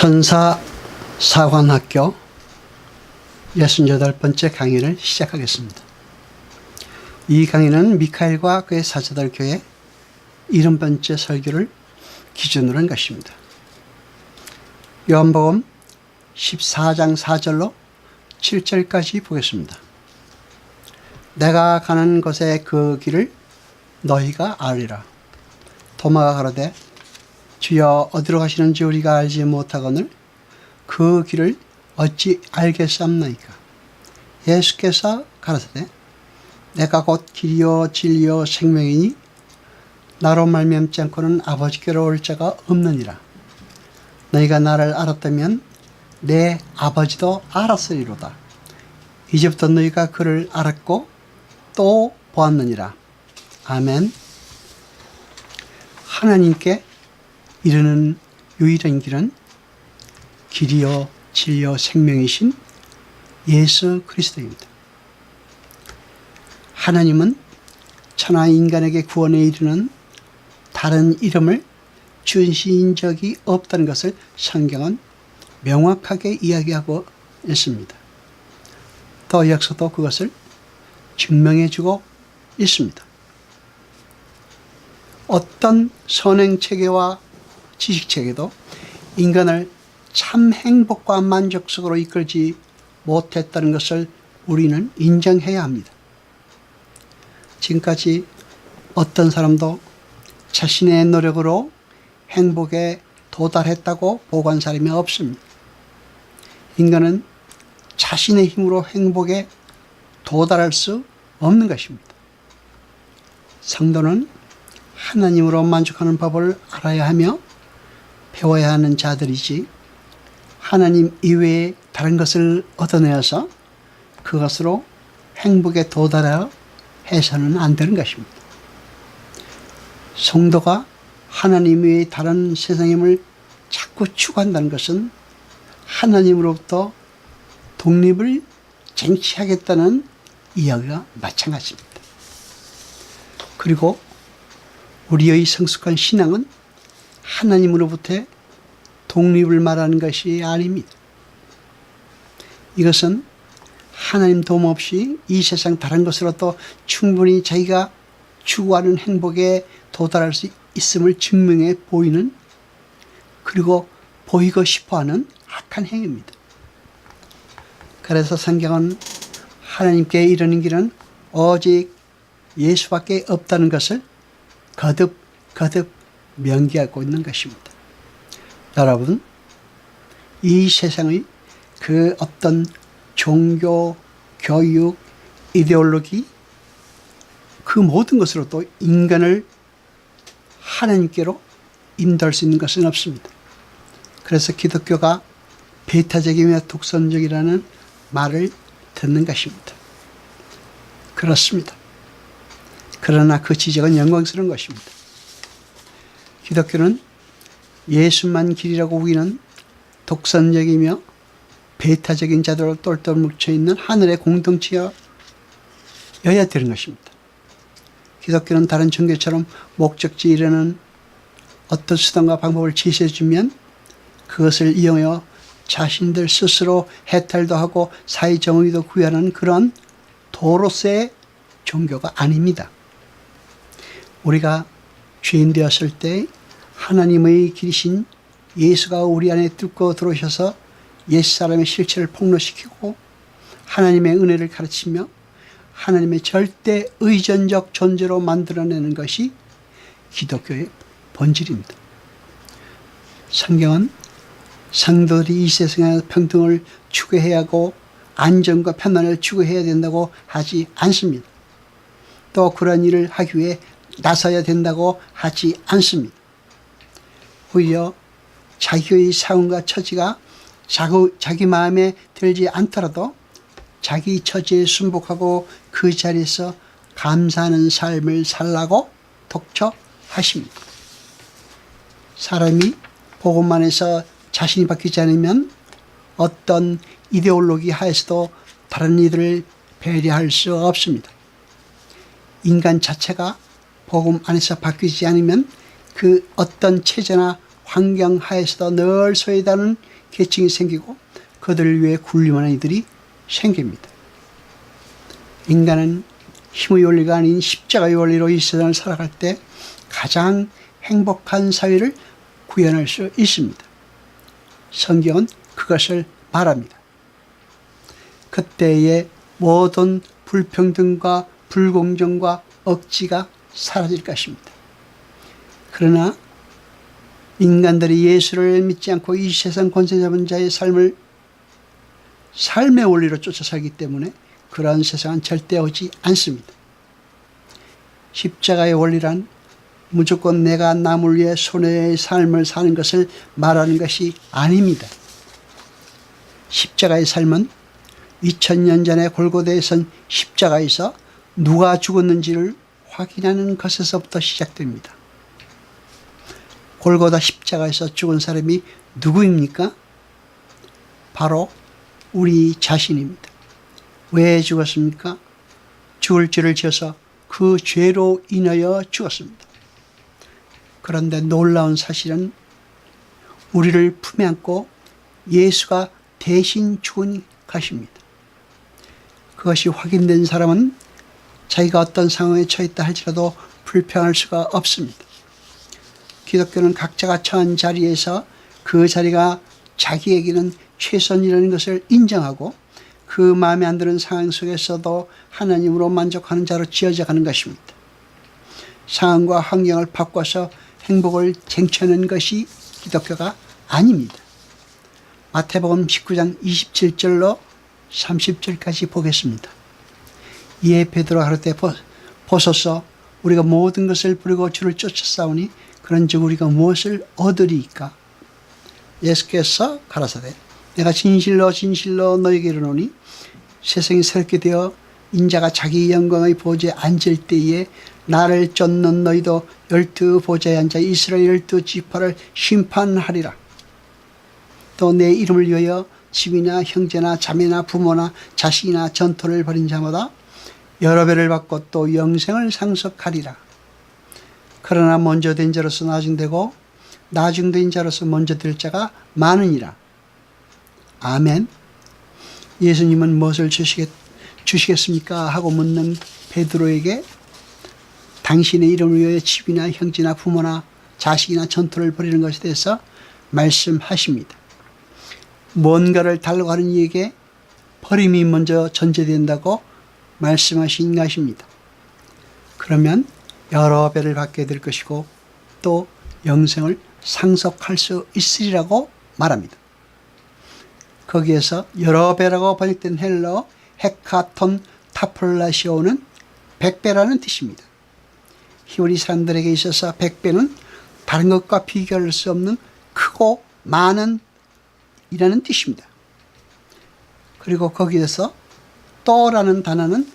천사 사관학교 68번째 강의를 시작하겠습니다. 이 강의는 미카엘과 그의 사자들 교회 70번째 설교를 기준으로 한 것입니다. 요한복음 14장 4절로 7절까지 보겠습니다. 내가 가는 곳의 그 길을 너희가 알리라. 도마가 가로되 주여 어디로 가시는지 우리가 알지 못하거늘 그 길을 어찌 알겠삼나이까? 예수께서 가라사대 내가 곧 길이요 진리요 생명이니 나로 말미암지 않고는 아버지께로 올 자가 없느니라. 너희가 나를 알았다면 내 아버지도 알았으리로다. 이제부터 너희가 그를 알았고 또 보았느니라. 아멘. 하나님께 이르는 유일한 길은 길이요 진리요 생명이신 예수 그리스도입니다. 하나님은 천하 인간에게 구원에 이르는 다른 이름을 주신 적이 없다는 것을 성경은 명확하게 이야기하고 있습니다. 더 역사도 그것을 증명해 주고 있습니다. 어떤 선행 체계와 지식 체계도 인간을 참 행복과 만족 속으로 이끌지 못했다는 것을 우리는 인정해야 합니다. 지금까지 어떤 사람도 자신의 노력으로 행복에 도달했다고 보고한 사람이 없습니다. 인간은 자신의 힘으로 행복에 도달할 수 없는 것입니다. 성도는 하나님으로 만족하는 법을 알아야 하며 배워야 하는 자들이지 하나님 이외에 다른 것을 얻어내어서 그것으로 행복에 도달하여 해서는 안 되는 것입니다. 성도가 하나님 외에 다른 세상임을 자꾸 추구한다는 것은 하나님으로부터 독립을 쟁취하겠다는 이야기가 마찬가지입니다. 그리고 우리의 성숙한 신앙은 하나님으로부터 독립을 말하는 것이 아닙니다. 이것은 하나님 도움 없이 이 세상 다른 것으로도 충분히 자기가 추구하는 행복에 도달할 수 있음을 증명해 보이는 그리고 보이고 싶어 하는 악한 행위입니다. 그래서 성경은 하나님께 이르는 길은 오직 예수밖에 없다는 것을 거듭 거듭 명기하고 있는 것입니다. 여러분, 이 세상의 그 어떤 종교, 교육, 이데올로기 그 모든 것으로 또 인간을 하나님께로 인도할 수 있는 것은 없습니다. 그래서 기독교가 배타적이며 독선적이라는 말을 듣는 것입니다. 그렇습니다. 그러나 그 지적은 영광스러운 것입니다. 기독교는 예수만 길이라고 우기는 독선적이며 배타적인 자들로 똘똘 뭉쳐있는 하늘의 공동체여야 되는 것입니다. 기독교는 다른 종교처럼 목적지 이르는 어떤 수단과 방법을 제시해주면 그것을 이용하여 자신들 스스로 해탈도 하고 사회 정의도 구현하는 그런 도로서의 종교가 아닙니다. 우리가 죄인 되었을 때 하나님의 길이신 예수가 우리 안에 뚫고 들어오셔서 옛사람의 실체를 폭로시키고 하나님의 은혜를 가르치며 하나님의 절대 의전적 존재로 만들어내는 것이 기독교의 본질입니다. 성경은 성도들이 이 세상의 평등을 추구해야 하고 안전과 편안을 추구해야 된다고 하지 않습니다. 또 그런 일을 하기 위해 나서야 된다고 하지 않습니다. 오히려 자기의 상황과 처지가 자기 마음에 들지 않더라도 자기 처지에 순복하고 그 자리에서 감사하는 삶을 살라고 독촉하십니다. 사람이 복음만 해서 자신이 바뀌지 않으면 어떤 이데올로기 하에서도 다른 이들을 배려할 수 없습니다. 인간 자체가 복음 안에서 바뀌지 않으면 그 어떤 체제나 환경 하에서도 늘 소외다는 계층이 생기고 그들을 위해 군림하는 이들이 생깁니다. 인간은 힘의 원리가 아닌 십자가의 원리로 이 세상을 살아갈 때 가장 행복한 사회를 구현할 수 있습니다. 성경은 그것을 말합니다. 그때의 모든 불평등과 불공정과 억지가 사라질 것입니다. 그러나 인간들이 예수를 믿지 않고 이 세상 권세 잡은 자의 삶을 삶의 원리로 쫓아 살기 때문에 그러한 세상은 절대 오지 않습니다. 십자가의 원리란 무조건 내가 남을 위해 손해의 삶을 사는 것을 말하는 것이 아닙니다. 십자가의 삶은 2000년 전에 골고대에 선 십자가에서 누가 죽었는지를 확인하는 것에서부터 시작됩니다. 골고다 십자가에서 죽은 사람이 누구입니까? 바로 우리 자신입니다. 왜 죽었습니까? 죽을 죄를 지어서 그 죄로 인하여 죽었습니다. 그런데 놀라운 사실은 우리를 품에 안고 예수가 대신 죽은 것입니다. 그것이 확인된 사람은 자기가 어떤 상황에 처했다 할지라도 불평할 수가 없습니다. 기독교는 각자가 처한 자리에서 그 자리가 자기에게는 최선이라는 것을 인정하고 그 마음에 안 드는 상황 속에서도 하나님으로 만족하는 자로 지어져 가는 것입니다. 상황과 환경을 바꿔서 행복을 쟁취하는 것이 기독교가 아닙니다. 마태복음 19장 27절로 30절까지 보겠습니다. 이에 베드로 하루 때 보소서 우리가 모든 것을 버리고 주를 쫓아싸우니 그런즉 우리가 무엇을 얻으리이까? 예수께서 가라사대 내가 진실로 진실로 너에게 이르노니 세상이 새롭게 되어 인자가 자기 영광의 보좌에 앉을 때에 나를 쫓는 너희도 열두 보좌에 앉아 이스라엘 열두 지파를 심판하리라. 또 내 이름을 위하여 집이나 형제나 자매나 부모나 자식이나 전토를 벌인 자마다 여러 배를 받고 또 영생을 상속하리라. 그러나 먼저 된 자로서 나중되고 나중된 자로서 먼저 될 자가 많으니라. 아멘. 예수님은 무엇을 주시겠, 주시겠습니까? 하고 묻는 베드로에게 당신의 이름을 위하여 집이나 형제나 부모나 자식이나 전투를 벌이는 것에 대해서 말씀하십니다. 뭔가를 달라고 하는 이에게 버림이 먼저 전제된다고 말씀하신 것입니다. 그러면 여러 배를 받게 될 것이고 또 영생을 상속할 수 있으리라고 말합니다. 거기에서 여러 배라고 번역된 헬러 헤카톤 타플라시오는 백배라는 뜻입니다. 히브리 사람들에게 있어서 백배는 다른 것과 비교할 수 없는 크고 많은 이라는 뜻입니다. 그리고 거기에서 또라는 단어는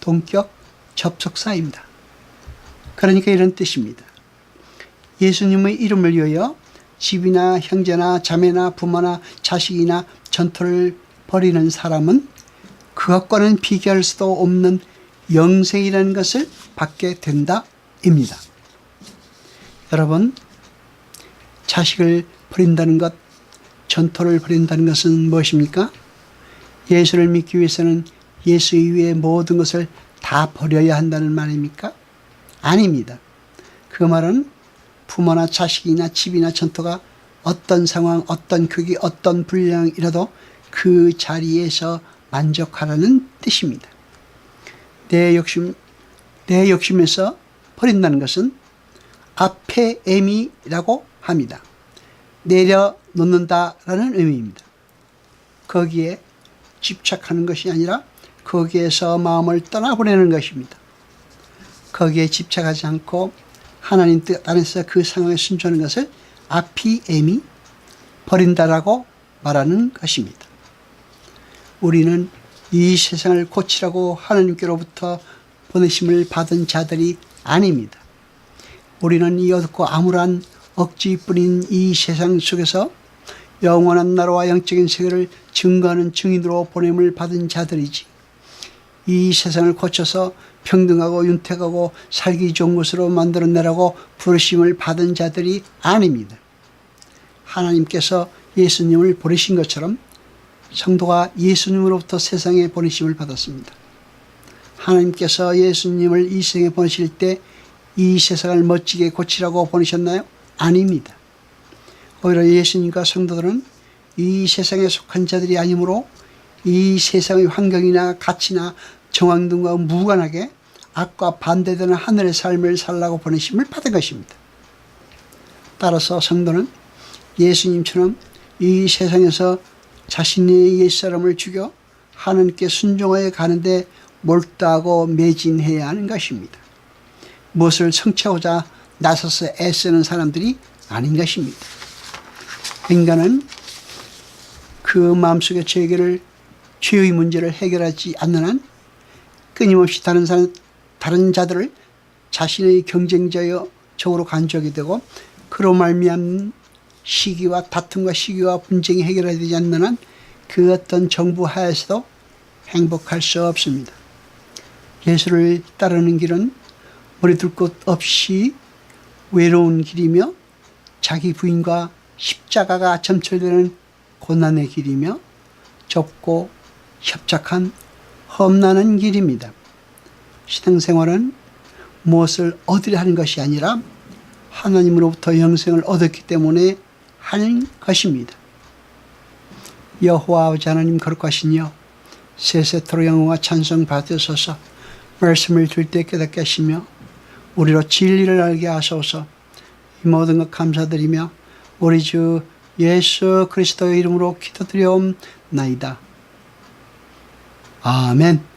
동격 접속사입니다. 그러니까 이런 뜻입니다. 예수님의 이름을 위하여 집이나 형제나 자매나 부모나 자식이나 전투를 벌이는 사람은 그것과는 비교할 수도 없는 영생이라는 것을 받게 된다입니다. 여러분, 자식을 버린다는 것, 전투를 벌인다는 것은 무엇입니까? 예수를 믿기 위해서는 예수 이외의 모든 것을 다 버려야 한다는 말입니까? 아닙니다. 그 말은 부모나 자식이나 집이나 전토가 어떤 상황, 어떤 크기, 어떤 분량이라도 그 자리에서 만족하라는 뜻입니다. 내 욕심, 내 욕심에서 버린다는 것은 앞에 애미라고 합니다. 내려놓는다라는 의미입니다. 거기에 집착하는 것이 아니라 거기에서 마음을 떠나보내는 것입니다. 거기에 집착하지 않고 하나님 뜻 안에서 그 상황에 순종하는 것을 아피엠이 버린다라고 말하는 것입니다. 우리는 이 세상을 고치라고 하나님께로부터 보내심을 받은 자들이 아닙니다. 우리는 이 어둡고 암울한 억지뿐인 이 세상 속에서 영원한 나라와 영적인 세계를 증거하는 증인으로 보냄을 받은 자들이지. 이 세상을 고쳐서 평등하고 윤택하고 살기 좋은 곳으로 만들어내라고 부르심을 받은 자들이 아닙니다. 하나님께서 예수님을 보내신 것처럼 성도가 예수님으로부터 세상에 보내심을 받았습니다. 하나님께서 예수님을 이 세상에 보내실 때 이 세상을 멋지게 고치라고 보내셨나요? 아닙니다. 오히려 예수님과 성도들은 이 세상에 속한 자들이 아니므로 이 세상의 환경이나 가치나 정황 등과 무관하게 악과 반대되는 하늘의 삶을 살라고 보내심을 받은 것입니다. 따라서 성도는 예수님처럼 이 세상에서 자신의 옛사람을 죽여 하나님께 순종하여 가는데 몰두하고 매진해야 하는 것입니다. 무엇을 성취하고자 나서서 애쓰는 사람들이 아닌 것입니다. 인간은 그 마음속의 죄를 죄의 문제를 해결하지 않는 한 끊임없이 다른 사람, 다른 자들을 자신의 경쟁자여 적으로 간주하게 되고 그로 말미암은 시기와 다툼과 시기와 분쟁이 해결되지 않는 한 그 어떤 정부 하에서도 행복할 수 없습니다. 예수를 따르는 길은 머리 둘 곳 없이 외로운 길이며 자기 부인과 십자가가 점철되는 고난의 길이며 좁고 협착한 험난한 길입니다. 신앙생활은 무엇을 얻으려 하는 것이 아니라 하나님으로부터 영생을 얻었기 때문에 하는 것입니다. 여호와 하나님 거룩하시니여 세세토록 영광과 찬송 받으소서 말씀을 들 때 깨닫게 하시며 우리로 진리를 알게 하소서 이 모든 것 감사드리며 우리 주 예수 그리스도의 이름으로 기도드려옵나이다. 아멘